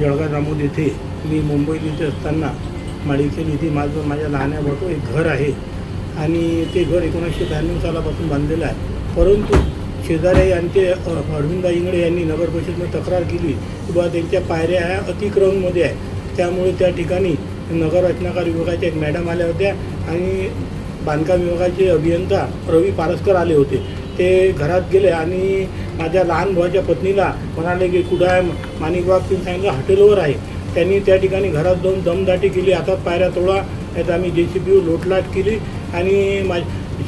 जळगाव जामोद येथे मी मुंबईत येथे असताना माळीखेल इथे माझं माझ्या लहान्या एक घर आहे. आणि ते घर एकोणीसशे ब्याण्णव सालापासून बांधलेलं आहे. परंतु शेजारी आणि ते अरविंदा इंगळे यांनी नगर परिषदनं तक्रार केली की बा त्यांच्या पायऱ्या ह्या अतिक्रमणमध्ये आहे त्यामुळे त्या ठिकाणी नगर रचनाकार विभागाच्या एक मॅडम आल्या होत्या आणि बांधकाम विभागाचे अभियंता रवी पारस्कर आले होते. ते घरात गेले आणि माझ्या लहान भावाच्या पत्नीला म्हणाले की कुठं आहे? माणिकबाग तुम्ही सांगितलं हॉटेलवर आहे. त्यांनी त्या ठिकाणी घरात जाऊन दमदाटी केली हातात पायऱ्या तोडा नाही तर आम्ही जे सी पी लोटलाट केली आणि मा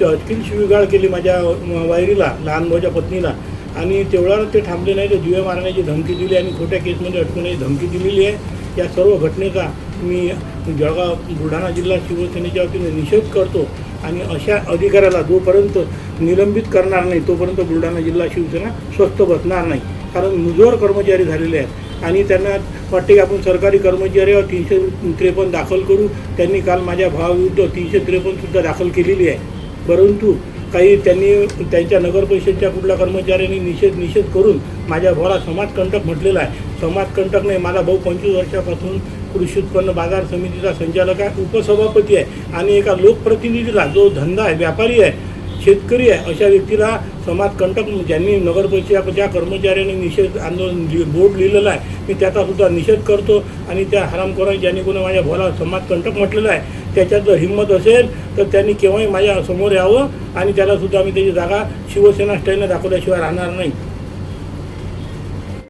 अटकील शिवीगाळ केली माझ्या वायरीला लहान भावाच्या पत्नीला. आणि तेवढ्यावर ते थांबले नाही तर दिवे मारण्याची धमकी दिली आणि खोट्या केसमध्ये अटकवण्याची धमकी दिलेली आहे. या सर्व घटनेचा मी जळगाव बुलढाणा जिल्हा शिवसेनेच्या वतीने निषेध करतो आणि अशा अधिकाऱ्याला जोपर्यंत निलंबित करणार नाही तोपर्यंत बुलढाणा जिल्हा शिवसेना स्वस्थ बसणार नाही. कारण मुजोर कर्मचारी झालेले आहेत आणि त्यांना वाटते की आपण सरकारी कर्मचाऱ्यावर तीनशे त्रेपन्न दाखल करू. त्यांनी काल माझ्या भावाविरुद्ध तीनशे त्रेपन्नसुद्धा दाखल केलेली आहे. परंतु काही त्यांनी त्यांच्या नगर परिषदच्या कुठल्या कर्मचाऱ्यांनी निषेध निषेध करून माझ्या भावाला समाजकंटक म्हटलेला आहे. समाजकंटक नाही माझा भाऊ पंचवीस वर्षापासून कृषी उत्पन्न बाजार समितीचा संचालक आहे उपसभापती आहे आणि एका लोकप्रतिनिधीला जो धंदा आहे व्यापारी आहे शेतकरी आहे अशा व्यक्तीला समाजकंटक ज्यांनी नगरपरिषदाच्या कर्मचाऱ्यांनी निषेध आंदोलन लि- बोर्ड लिहिलेला आहे मी त्याचा सुद्धा निषेध करतो आणि त्या हरामखोरांनी ज्यांनी कोणी माझ्या भावाला समाजकंटक म्हटलेलं आहे त्याच्यात जर हिंमत असेल तर त्यांनी केव्हाही माझ्यासमोर यावं आणि त्याला सुद्धा मी त्याची जागा शिवसेना स्टाईलनं दाखवल्याशिवाय राहणार नाही.